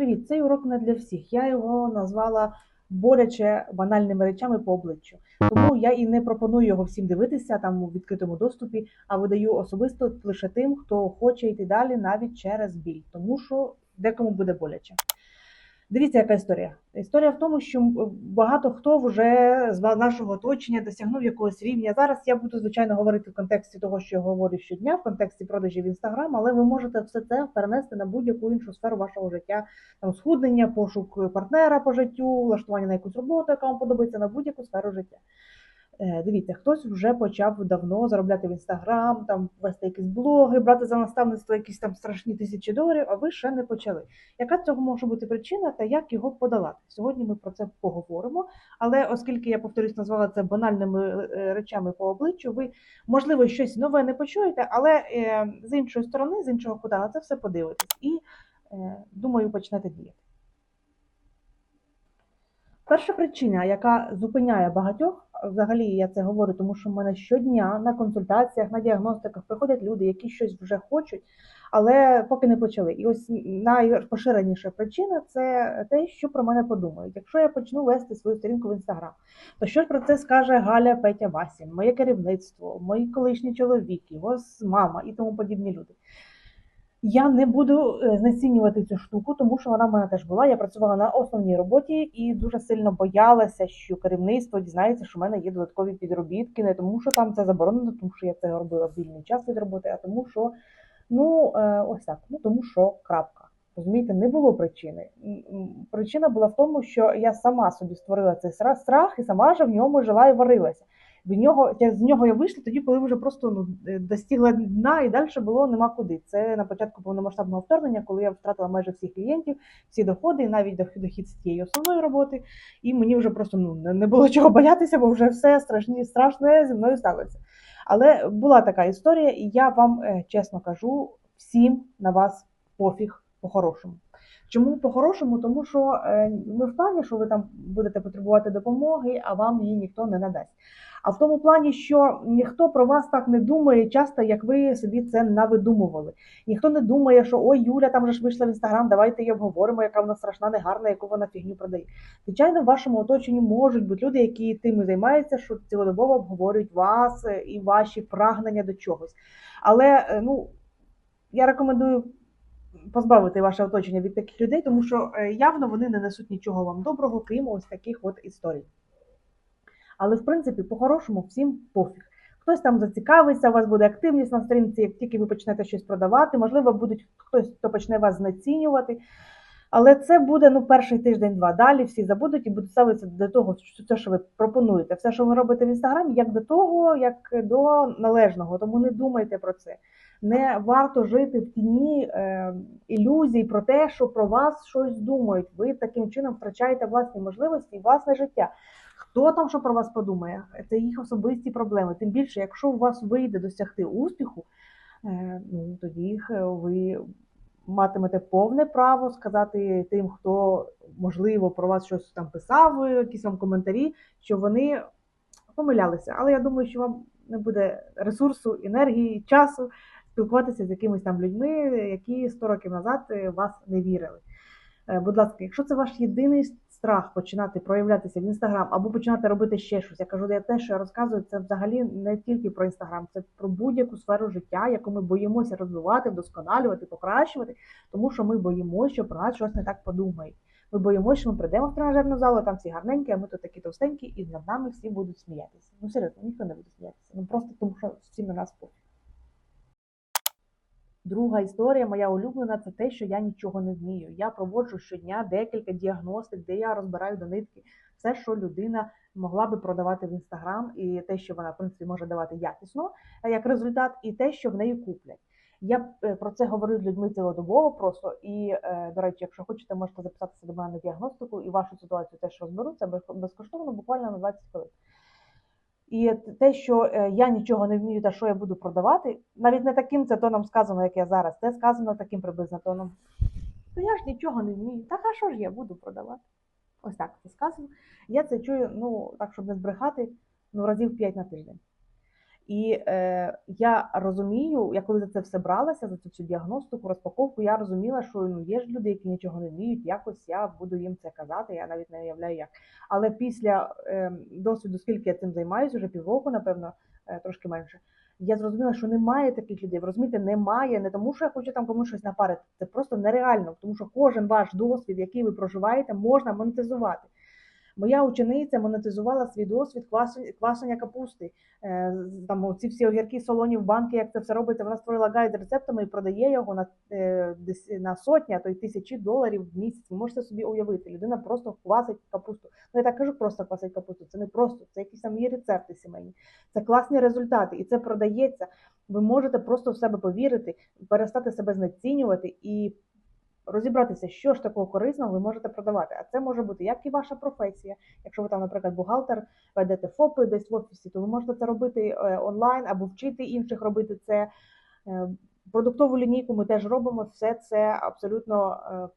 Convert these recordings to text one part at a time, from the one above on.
Привіт, цей урок не для всіх. Я його назвала боляче банальними речами по обличчю. Тому я і не пропоную його всім дивитися там у відкритому доступі, а видаю особисто лише тим, хто хоче йти далі навіть через біль, тому що декому буде боляче. Дивіться, яка історія. Історія в тому, що багато хто вже з нашого оточення досягнув якогось рівня. Зараз я буду звичайно говорити в контексті того, що я говорю щодня, в контексті продажів інстаграм, але ви можете все це перенести на будь-яку іншу сферу вашого життя, там схуднення, пошук партнера по життю, влаштування на якусь роботу, яка вам подобається на будь-яку сферу життя. Е, дивіться, хтось вже почав давно заробляти в інстаграм, там вести якісь блоги, брати за наставництво якісь там страшні тисячі доларів, а ви ще не почали. Яка цього може бути причина та як його подолати? Сьогодні ми про це поговоримо. Але оскільки я повторюсь, назвала це банальними е, речами по обличчю, ви можливо щось нове не почуєте, але е, з іншої сторони, з іншого кута на це все подивитесь і думаю, почнете діяти. Перша причина, яка зупиняє багатьох, взагалі я це говорю, тому що в мене щодня на консультаціях, на діагностиках приходять люди, які щось вже хочуть, але поки не почали. І ось найпоширеніша причина це те, що про мене подумають. Якщо я почну вести свою сторінку в інстаграм, то що про це скаже Галя Петя Васін, моє керівництво, мої колишні чоловік, його мама і тому подібні люди. Я не буду е, знецінювати цю штуку, тому що вона в мене теж була. Я працювала на основній роботі і дуже сильно боялася, що керівництво дізнається, що в мене є додаткові підробітки, не тому, що там це заборонено, тому що я це робила в вільний час від роботи, а тому, що ну е, ось так, ну тому що крапка. Розумієте, не було причини. Причина була в тому, що я сама собі створила цей страх і сама ж в ньому жила і варилася в нього з нього я вийшла тоді, коли вже просто ну е, достигла дна, і далі було нема куди. Це на початку повномасштабного вторгнення, коли я втратила майже всіх клієнтів, всі доходи, навіть дохід з тієї основної роботи. І мені вже просто ну не було чого боятися, бо вже все страшні, страшне зі мною сталося. Але була така історія, і я вам е, чесно кажу, всім на вас пофіг по-хорошому. Чому по-хорошому? Тому що е, ми в плані, що ви там будете потребувати допомоги, а вам її ніхто не надасть. А в тому плані, що ніхто про вас так не думає часто, як ви собі це навидумували. Ніхто не думає, що ой, Юля там вже ж вийшла в інстаграм, давайте її обговоримо, яка вона страшна, негарна, яку вона фігню продає. Звичайно, в вашому оточенні можуть бути люди, які тим і займаються, що цілодобово обговорюють вас е, і ваші прагнення до чогось. Але е, ну я рекомендую. Позбавити ваше оточення від таких людей, тому що е, явно вони не несуть нічого вам доброго, крім ось таких от історій. Але в принципі, по-хорошому, всім пофіг. Хтось там зацікавиться, у вас буде активність на сторінці, як тільки ви почнете щось продавати, можливо, будуть хтось, хто почне вас знецінювати. Але це буде ну, перший тиждень-два. Далі всі забудуть і будуть ставитися до того, що це, що ви пропонуєте. Все, що ви робите в інстаграмі, як до того, як до належного. Тому не думайте про це. Не варто жити в тіні е, ілюзій про те, що про вас щось думають. Ви таким чином втрачаєте власні можливості і власне життя. Хто там що про вас подумає? Це їх особисті проблеми. Тим більше, якщо у вас вийде досягти успіху, е, ну тоді е, ви матимете повне право сказати тим, хто можливо про вас щось там писав, якісь вам коментарі, що вони помилялися. Але я думаю, що вам не буде ресурсу, енергії, часу спілкуватися з якимись там людьми, які 100 років назад е, вас не вірили. Будь ласка, якщо це ваш єдиний страх починати проявлятися в інстаграм або починати робити ще щось. Я кажу, я те, що я розказую, це взагалі не тільки про інстаграм, це про будь-яку сферу життя, яку ми боїмося розвивати, вдосконалювати, покращувати, тому що ми боїмося, що про нас щось не так подумають. Ми боїмося, що ми прийдемо в тренажерну залу, там всі гарненькі, а ми тут такі товстенькі, і над нами всі будуть сміятися. Ну серйозно, ніхто не буде сміятися. Ну просто тому, що всі на нас пофіг. Друга історія, моя улюблена, це те, що я нічого не вмію. Я проводжу щодня декілька діагностик, де я розбираю до нитки все, що людина могла би продавати в інстаграм, і те, що вона в принципі може давати якісно як результат, і те, що в неї куплять. Я е, про це говорю з людьми цілодобово просто. І, е, до речі, якщо хочете, можете записатися до мене на діагностику і вашу ситуацію теж розберу. Це безкоштовно, буквально на 20 хвилин. І те, що е, я нічого не вмію, та що я буду продавати, навіть не таким це тоном сказано, як я зараз. Це сказано таким приблизно тоном. То я ж нічого не вмію. Так а що ж я буду продавати? Ось так це сказано. Я це чую, ну, так, щоб не збрехати, ну, разів 5 на тиждень. І е, я розумію, я коли за це все бралася, за цю всю діагностику, розпаковку, я розуміла, що ну є ж люди, які нічого не вміють. Якось я буду їм це казати. Я навіть не уявляю як. Але після е, досвіду, скільки я цим займаюся, вже півроку, напевно, е, трошки менше. Я зрозуміла, що немає таких людей. Ви розумієте, немає не тому, що я хочу там комусь щось напарити. Це просто нереально, тому що кожен ваш досвід, який ви проживаєте, можна монетизувати. Моя учениця монетизувала свій досвід квашення капусти. Е, Там ці всі огірки, солоні в банки, як це все робиться. Вона створила гайд рецептами і продає його на, е, на сотні, а то й тисячі доларів в місяць. Ви можете собі уявити. Людина просто квасить капусту. Ну я так кажу, просто квасить капусту. Це не просто, це якісь там є рецепти сімейні. Це класні результати, і це продається. Ви можете просто в себе повірити, перестати себе знецінювати і розібратися, що ж такого корисного ви можете продавати. А це може бути як і ваша професія. Якщо ви там, наприклад, бухгалтер, ведете ФОПи десь в офісі, то ви можете це робити е, онлайн або вчити інших робити це. Е, Продуктову лінійку ми теж робимо. Все це абсолютно е,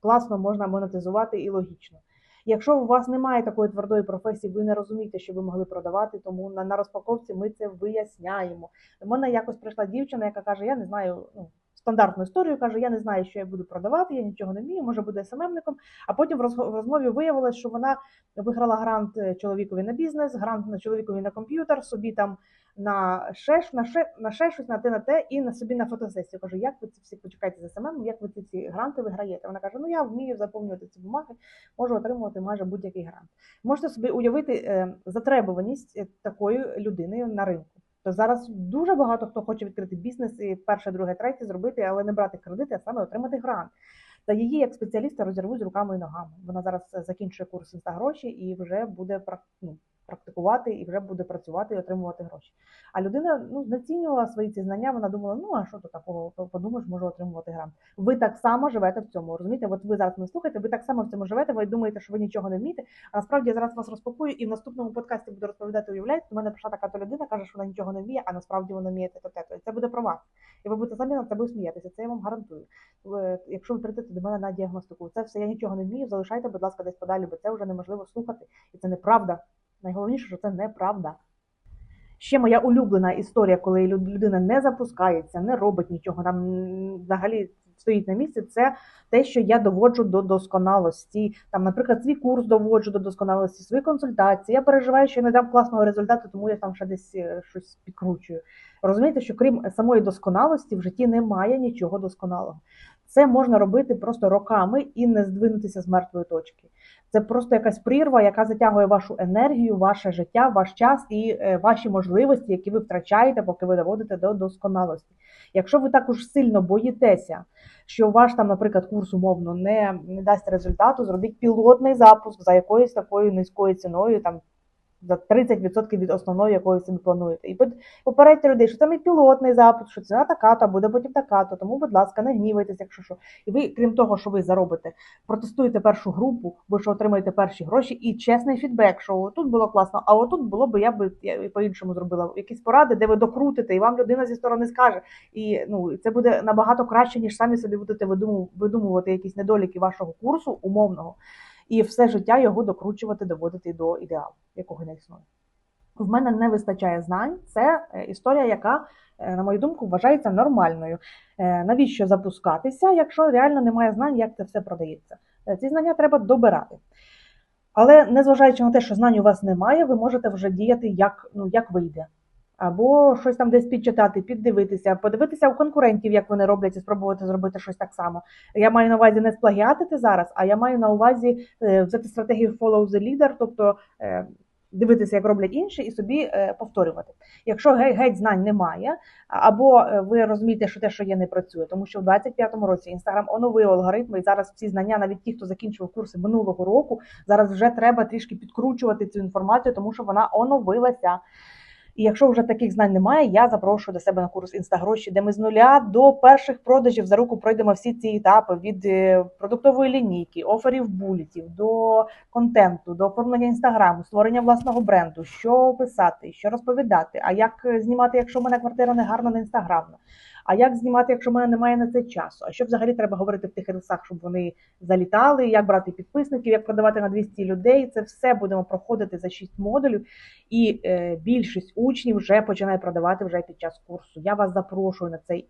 класно можна монетизувати і логічно. Якщо у вас немає такої твердої професії, ви не розумієте, що ви могли продавати, тому на, на розпаковці ми це виясняємо. До мене якось прийшла дівчина, яка каже: Я не знаю ну, стандартну історію, каже: Я не знаю, що я буду продавати, я нічого не вмію, може буде СММником. А потім в розмові виявилось, що вона виграла грант е, чоловікові на бізнес, грант на чоловікові на комп'ютер, собі там на ще, на ще, на ще щось, на те, на те, і на собі на фотосесію. Кажу, як ви ці всі почекайте за СММ, як ви ці всі гранти виграєте? Вона каже: Ну я вмію заповнювати ці бумаги, можу отримувати майже будь-який грант. Можете собі уявити е, затребуваність е, такої людини на ринку. То зараз дуже багато хто хоче відкрити бізнес і перше, друге, третє зробити, але не брати кредити, а саме отримати грант. Та її як спеціаліста розірвуть руками і ногами. Вона зараз е, закінчує курс за гроші і вже буде ну, практикувати і вже буде працювати і отримувати гроші. А людина ну знецінювала свої ці знання. Вона думала, ну а що тут такого подумаєш, можу отримувати грант. Ви так само живете в цьому. Розумієте? От ви зараз мене слухаєте, ви так само в цьому живете. Ви думаєте, що ви нічого не вмієте. А насправді я зараз вас розпакую і в наступному подкасті буду розповідати. Уявляєте, до мене прийшла така то людина, каже, що вона нічого не вміє, а насправді вона вміє те, то те. І це буде про вас. І ви будете самі над собою сміятися. Це я вам гарантую. Якщо ви прийдете до мене на діагностику, це все я нічого не вмію. Залишайте, будь ласка, десь подалі, бо це вже неможливо слухати, і це неправда. Найголовніше, що це неправда. Ще моя улюблена історія, коли людина не запускається, не робить нічого, там взагалі стоїть на місці, це те, що я доводжу до досконалості. Там, наприклад, свій курс доводжу до досконалості, свої консультації. Я переживаю, що я не дам класного результату, тому я там ще десь е, щось підкручую. Розумієте, що крім самої досконалості в житті немає нічого досконалого. Це можна робити просто роками і не здвинутися з мертвої точки. Це просто якась прірва, яка затягує вашу енергію, ваше життя, ваш час і е, ваші можливості, які ви втрачаєте, поки ви доводите до досконалості. Якщо ви також сильно боїтеся, що ваш там, наприклад, курс умовно не, не дасть результату, зробіть пілотний запуск за якоюсь такою низькою ціною, там за 30% від основної, якої собі плануєте. І попередьте людей, що це мій пілотний запуск, що ціна така-то, буде потім така-то. Тому, будь ласка, не гнівайтеся, якщо що. І ви, крім того, що ви заробите, протестуєте першу групу, ви що отримаєте перші гроші, і чесний фідбек, що тут було класно, а отут було би я би по-іншому зробила. Якісь поради, де ви докрутите, і вам людина зі сторони скаже. І ну це буде набагато краще, ніж самі собі будете видуму- видумувати якісь недоліки вашого курсу умовного, і все життя його докручувати, доводити до ідеалу, якого не існує. В мене не вистачає знань. Це е, історія, яка, е, на мою думку, вважається нормальною. Е, Навіщо запускатися, якщо реально немає знань, як це все продається? Ці знання треба добирати. Але незважаючи на те, що знань у вас немає, ви можете вже діяти як, ну, як вийде. Або щось там десь підчитати, піддивитися, подивитися у конкурентів, як вони роблять, і спробувати зробити щось так само. Я маю на увазі не сплагіатити зараз, а я маю на увазі е, взяти стратегію follow the leader, тобто е, дивитися, як роблять інші, і собі е, повторювати. Якщо геть, геть знань немає, або ви розумієте, що те, що є, не працює, тому що в 25-му році інстаграм оновив алгоритми, і зараз всі знання, навіть ті, хто закінчив курси минулого року, зараз вже треба трішки підкручувати цю інформацію, тому що вона оновилася. І якщо вже таких знань немає, я запрошую до себе на курс інстагроші, де ми з нуля до перших продажів за руку пройдемо всі ці етапи від е, продуктової лінійки, оферів булітів, до контенту, до оформлення інстаграму, створення власного бренду, що писати, що розповідати, а як е, знімати, якщо в мене квартира не гарна, не інстаграмна. А як знімати, якщо в мене немає на це часу? А що взагалі треба говорити в тих ресах, щоб вони залітали? Як брати підписників, як продавати на 200 людей? Це все будемо проходити за 6 модулів, і е, більшість учнів вже починає продавати вже під час курсу. Я вас запрошую на цей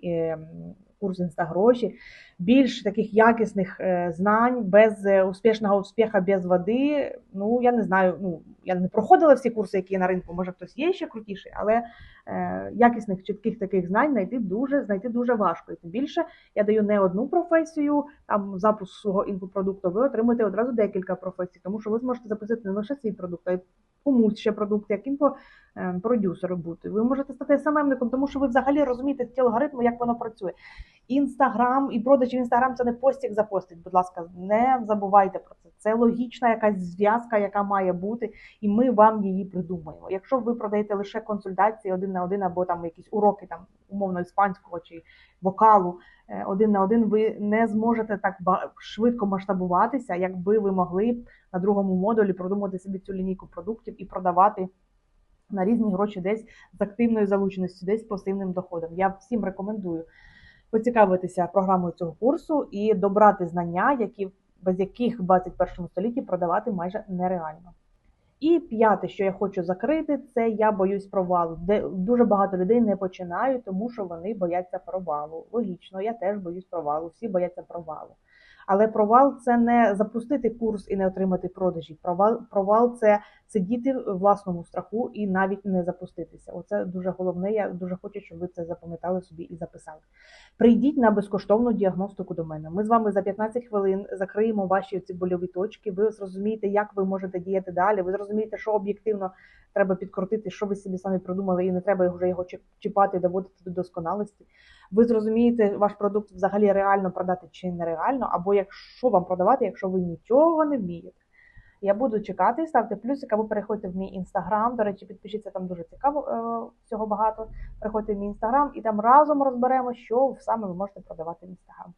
курс інстагроші. Більш таких якісних е, знань без е, успішного успіха без води. Ну я не знаю. Ну я не проходила всі курси, які є на ринку. Може хтось є ще крутіший, але е, якісних чітких таких знань знайти дуже знайти дуже важко. І тим більше я даю не одну професію, там запуск свого інфопродукту. Ви отримуєте одразу декілька професій, тому що ви зможете запустити не лише свій продукт, а й комусь ще продукт, яким по е, продюсеру бути. Ви можете стати СММником, тому що ви взагалі розумієте ті алгоритми, як воно працює. Інстаграм і продажі в інстаграм це не постік запостить. Будь ласка, не забувайте про це. Це логічна якась зв'язка, яка має бути, і ми вам її придумаємо. Якщо ви продаєте лише консультації один на один, або там якісь уроки там умовно іспанського чи вокалу е, один на один, ви не зможете так швидко масштабуватися, якби ви могли на другому модулі продумати собі цю лінійку продуктів і продавати на різні гроші десь з активною залученістю, десь з пасивним доходом. Я всім рекомендую поцікавитися програмою цього курсу і добрати знання, які без яких в 21 столітті продавати майже нереально. І п'яте, що я хочу закрити, це я боюсь провалу. Де дуже багато людей не починають, тому що вони бояться провалу. Логічно, я теж боюсь провалу. Всі бояться провалу. Але провал це не запустити курс і не отримати продажі. Провал, провал це сидіти в власному страху і навіть не запуститися. Оце дуже головне. Я дуже хочу, щоб ви це запам'ятали собі і записали. Прийдіть на безкоштовну діагностику до мене. Ми з вами за 15 хвилин закриємо ваші ці больові точки. Ви зрозумієте, як ви можете діяти далі. Ви зрозумієте, що об'єктивно треба підкрутити, що ви собі самі придумали, і не треба вже його чіп- чіпати, доводити до досконалості. Ви зрозумієте, ваш продукт взагалі реально продати чи нереально, або якщо вам продавати, якщо ви нічого не вмієте. Я буду чекати, ставте плюсик, або переходьте в мій інстаграм. До речі, підпишіться там дуже цікаво е, всього багато. Переходьте в мій інстаграм і там разом розберемо, що саме ви можете продавати в інстаграм.